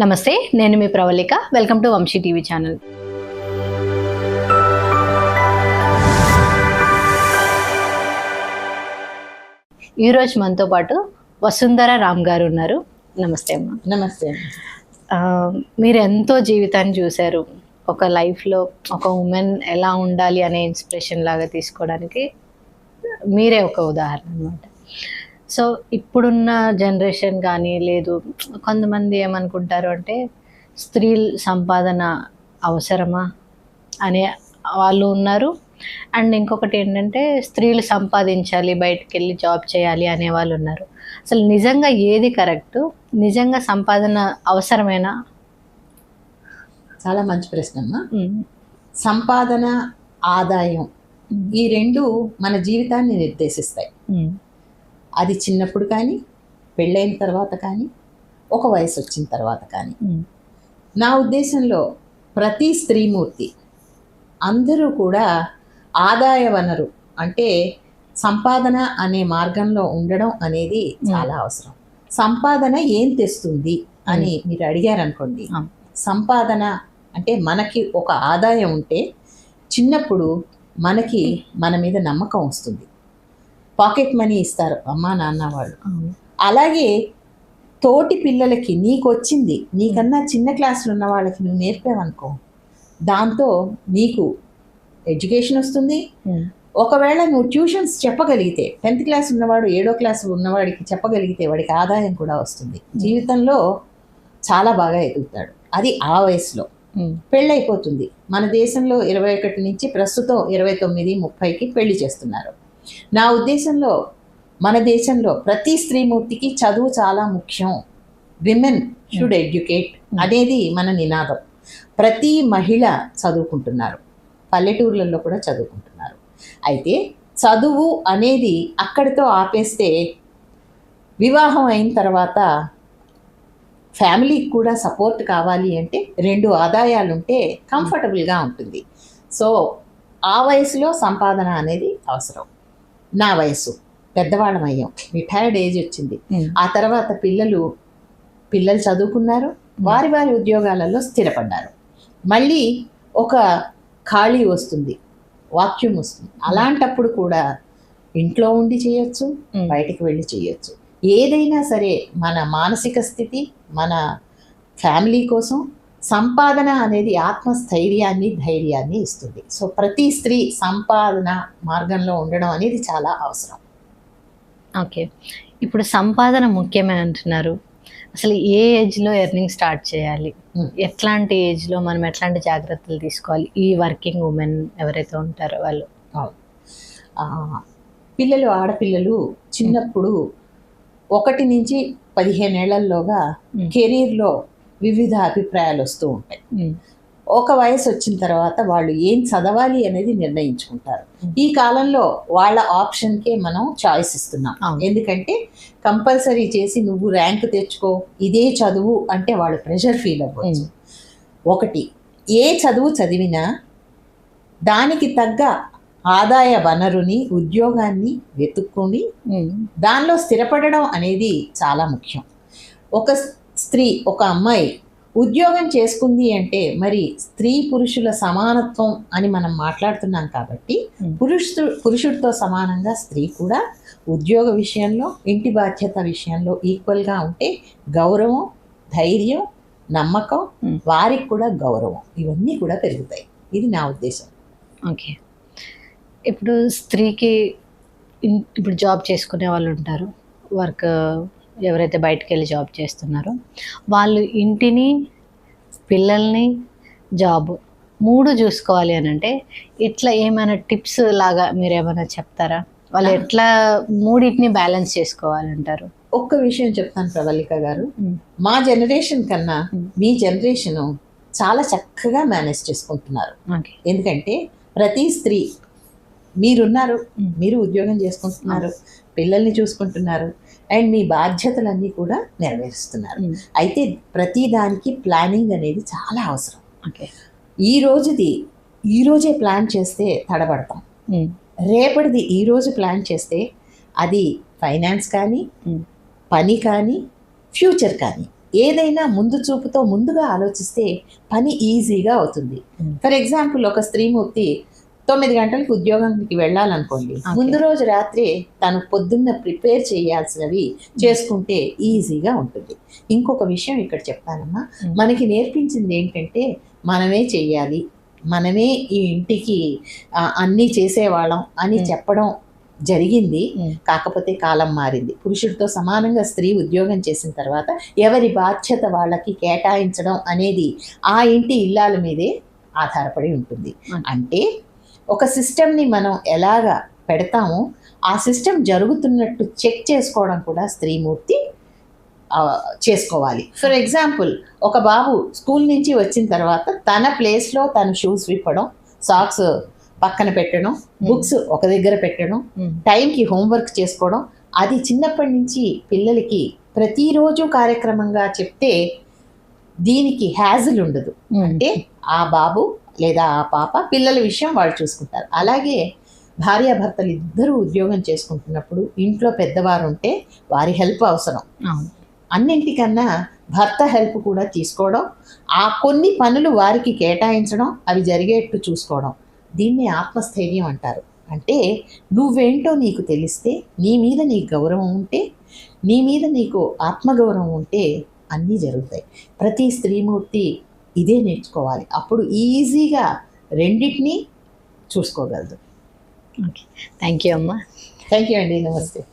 నమస్తే నేను మీ Pravalika. Welcome to Vamsi TV channel. ఈరోజు మనతో పాటు వసుంధర రామ్ గారు ఉన్నారు. నమస్తే అమ్మ. నమస్తే మీరు ఎంతో జీవితాన్ని చూశారు. ఒక లైఫ్లో ఒక ఉమెన్ ఎలా ఉండాలి అనే ఇన్స్పిరేషన్ లాగా తీసుకోవడానికి మీరే ఒక ఉదాహరణ అనమాట సో ఇప్పుడున్న జనరేషన్ కానీ లేదు కొంతమంది ఏమనుకుంటారు అంటే స్త్రీ సంపాదన అవసరమా అనే వాళ్ళు ఉన్నారు. అండ్ ఇంకొకటి ఏంటంటే స్త్రీలు సంపాదించాలి బయటకు వెళ్ళి జాబ్ చేయాలి అనే వాళ్ళు ఉన్నారు. అసలు నిజంగా ఏది కరెక్ట్? నిజంగా సంపాదన అవసరమేనా? చాలా మంచి ప్రశ్న అమ్మా. సంపాదన ఆదాయం ఈ రెండు మన జీవితాన్ని నిర్దేశిస్తాయి. అది చిన్నప్పుడు కానీ పెళ్ళైన తర్వాత కానీ ఒక వయసు వచ్చిన తర్వాత కానీ. నా ఉద్దేశంలో ప్రతి స్త్రీమూర్తి అందరూ కూడా ఆదాయ వనరు అంటే సంపాదన అనే మార్గంలో ఉండడం అనేది చాలా అవసరం. సంపాదన ఏం తెస్తుంది అని మీరు అడిగారనుకోండి. సంపాదన అంటే మనకి ఒక ఆదాయం ఉంటే చిన్నప్పుడు మనకి మన మీద నమ్మకం వస్తుంది. పాకెట్ మనీ ఇస్తారు అమ్మా నాన్న వాళ్ళు. అలాగే తోటి పిల్లలకి నీకు వచ్చింది నీకన్నా చిన్న క్లాసులు ఉన్న వాళ్ళకి నువ్వు నేర్పావనుకో దాంతో నీకు ఎడ్యుకేషన్ వస్తుంది. ఒకవేళ నువ్వు ట్యూషన్స్ చెప్పగలిగితే టెన్త్ క్లాస్ ఉన్నవాడు ఏడో క్లాస్ ఉన్నవాడికి చెప్పగలిగితే వాడికి ఆదాయం కూడా వస్తుంది. జీవితంలో చాలా బాగా ఎదుగుతాడు. అది ఆ వయసులో. పెళ్ళైపోతుంది. మన దేశంలో ఇరవై ఒకటి నుంచి ప్రస్తుతం ఇరవై తొమ్మిది ముప్పైకి పెళ్ళి చేస్తున్నారు. నా ఉద్దేశంలో మన దేశంలో ప్రతి స్త్రీమూర్తికి చదువు చాలా ముఖ్యం. విమెన్ షుడ్ ఎడ్యుకేట్ అనేది మన నినాదం. ప్రతి మహిళ చదువుకుంటున్నారు. పల్లెటూర్లలో కూడా చదువుకుంటున్నారు. అయితే చదువు అనేది అక్కడితో ఆపేస్తే వివాహం అయిన తర్వాత ఫ్యామిలీకి కూడా సపోర్ట్ కావాలి అంటే రెండు ఆదాయాలు ఉంటే కంఫర్టబుల్గా ఉంటుంది. సో ఆ వయసులో సంపాదన అనేది అవసరం. నా వయసు పెద్దవాళ్ళం అయ్యాం రిటైర్డ్ ఏజ్ వచ్చింది. ఉమ్, ఆ తర్వాత పిల్లలు పిల్లలు చదువుకున్నారు. వారి వారి ఉద్యోగాలలో స్థిరపడ్డారు. మళ్ళీ ఒక ఖాళీ వస్తుంది. వాక్యూమ్ వస్తుంది. అలాంటప్పుడు కూడా ఇంట్లో ఉండి చేయొచ్చు బయటికి వెళ్ళి చేయొచ్చు. ఏదైనా సరే మన మానసిక స్థితి మన ఫ్యామిలీ కోసం సంపాదన అనేది ఆత్మస్థైర్యాన్ని ధైర్యాన్ని ఇస్తుంది. సో ప్రతి స్త్రీ సంపాదన మార్గంలో ఉండడం అనేది చాలా అవసరం. ఓకే. ఇప్పుడు సంపాదన ముఖ్యమే అంటున్నారు. అసలు ఏ ఏజ్లో ఎర్నింగ్ స్టార్ట్ చేయాలి. ఎట్లాంటి ఏజ్లో మనం ఎట్లాంటి జాగ్రత్తలు తీసుకోవాలి? ఈ వర్కింగ్ ఉమెన్ ఎవరైతే ఉంటారో వాళ్ళు. పిల్లలు ఆడపిల్లలు చిన్నప్పుడు ఒకటి నుంచి పదిహేనేళ్ళలోగా ఉమ్, కెరీర్లో వివిధ అభిప్రాయాలు వస్తూ ఉంటాయి. ఒక వయసు వచ్చిన తర్వాత వాళ్ళు ఏం చదవాలి అనేది నిర్ణయించుకుంటారు. ఈ కాలంలో వాళ్ళ ఆప్షన్కే మనం చాయిస్ ఇస్తున్నాం. ఎందుకంటే కంపల్సరీ చేసి నువ్వు ర్యాంక్ తెచ్చుకో ఇదే చదువు అంటే వాళ్ళు ప్రెషర్ ఫీల్ అవ్వచ్చు. ఒకటి ఏ చదువు చదివినా దానికి తగ్గ ఆదాయ వనరుని ఉద్యోగాన్ని వెతుక్కుని దానిలో స్థిరపడడం అనేది చాలా ముఖ్యం. ఒక స్త్రీ ఒక అమ్మాయి ఉద్యోగం చేసుకుంది అంటే మరి స్త్రీ పురుషుల సమానత్వం అని మనం మాట్లాడుతున్నాం కాబట్టి. పురుషు పురుషుడితో సమానంగా స్త్రీ కూడా ఉద్యోగ విషయంలో ఇంటి బాధ్యత విషయంలో ఈక్వల్గా ఉంటే గౌరవం ధైర్యం నమ్మకం. వారికి కూడా గౌరవం. ఇవన్నీ కూడా పెరుగుతాయి. ఇది నా ఉద్దేశం. ఓకే. ఇప్పుడు స్త్రీకి ఇప్పుడు జాబ్ చేసుకునే వాళ్ళు ఉంటారు. వర్క్ ఎవరైతే బయటకు వెళ్ళి జాబ్ చేస్తున్నారో వాళ్ళు ఇంటిని పిల్లల్ని జాబ్ మూడు చూసుకోవాలి అని అంటే ఇట్లా ఏమైనా టిప్స్ లాగా మీరు ఏమైనా చెప్తారా? వాళ్ళు ఎట్లా మూడింటిని బ్యాలెన్స్ చేసుకోవాలంటారు ఒక్క విషయం చెప్తాను ప్రవల్లిక గారు. మా జనరేషన్ కన్నా. మీ జనరేషను చాలా చక్కగా మేనేజ్ చేసుకుంటున్నారు. ఎందుకంటే ప్రతి స్త్రీ మీరున్నారు మీరు ఉద్యోగం చేసుకుంటున్నారు పిల్లల్ని చూసుకుంటున్నారు. అండ్ మీ బాధ్యతలన్నీ కూడా నెరవేరుస్తున్నారు. ఉమ్, అయితే ప్రతి దానికి ప్లానింగ్ అనేది చాలా అవసరం. ఓకే. ఈ రోజుది ఈ రోజే ప్లాన్ చేస్తే తడబడతాం. ఉమ్, రేపటిది ఈ రోజు ప్లాన్ చేస్తే అది ఫైనాన్స్ కానీ ఉమ్, పని కానీ ఫ్యూచర్ కానీ. ఏదైనా ముందు చూపుతో ముందుగా ఆలోచిస్తే పని ఈజీగా అవుతుంది. Hmm. ఫర్ ఎగ్జాంపుల్ ఒక స్త్రీమూర్తి తొమ్మిది గంటలకు ఉద్యోగానికి వెళ్ళాలనుకోండి. ముందు రోజు రాత్రి తను పొద్దున్న ప్రిపేర్ చేయాల్సినవి చేసుకుంటే ఈజీగా ఉంటుంది ఇంకొక విషయం ఇక్కడ చెప్తానమ్మా. మనకి నేర్పించింది ఏంటంటే మనమే చెయ్యాలి మనమే ఈ ఇంటికి అన్నీ చేసేవాళ్ళం అని. చెప్పడం జరిగింది. కాకపోతే కాలం మారింది పురుషుడితో సమానంగా స్త్రీ ఉద్యోగం చేసిన తర్వాత ఎవరి బాధ్యత వాళ్ళకి కేటాయించడం అనేది ఆ ఇంటి ఇల్లాల మీదే ఆధారపడి ఉంటుంది. అంటే ఒక సిస్టమ్ని మనం ఎలాగా పెడతామో ఆ సిస్టమ్ జరుగుతున్నట్టు చెక్ చేసుకోవడం కూడా స్త్రీమూర్తి చేసుకోవాలి. ఫర్ ఎగ్జాంపుల్ ఒక బాబు స్కూల్ నుంచి వచ్చిన తర్వాత తన ప్లేస్లో తను షూస్ విప్పడం సాక్స్ పక్కన పెట్టడం బుక్స్ ఒక దగ్గర పెట్టడం Hmm. టైంకి హోంవర్క్ చేసుకోవడం అది చిన్నప్పటి నుంచి పిల్లలకి ప్రతిరోజు కార్యక్రమంగా చెప్తే దీనికి హ్యాజిల్ ఉండదు. అంటే ఆ బాబు లేదా ఆ పాప పిల్లల విషయం వాళ్ళు చూసుకుంటారు. అలాగే భార్యాభర్తలు ఇద్దరూ ఉద్యోగం చేసుకుంటున్నప్పుడు ఇంట్లో పెద్దవారు ఉంటే వారి హెల్ప్ అవసరం. అన్నింటికన్నా భర్త హెల్ప్ కూడా తీసుకోవడం ఆ కొన్ని పనులు వారికి కేటాయించడం అవి జరిగేట్టు చూసుకోవడం. దీన్ని ఆత్మస్థైర్యం అంటారు. అంటే నువ్వేంటో నీకు తెలిస్తే నీ మీద నీకు గౌరవం ఉంటే నీ మీద నీకు ఆత్మగౌరవం ఉంటే అన్నీ జరుగుతాయి. ప్రతి స్త్రీమూర్తి ఇదే నేర్చుకోవాలి. అప్పుడు ఈజీగా రెండింటినీ చూసుకోగలదు. ఓకే. థ్యాంక్ యూ అమ్మా. థ్యాంక్ యూ అండి. నమస్తే.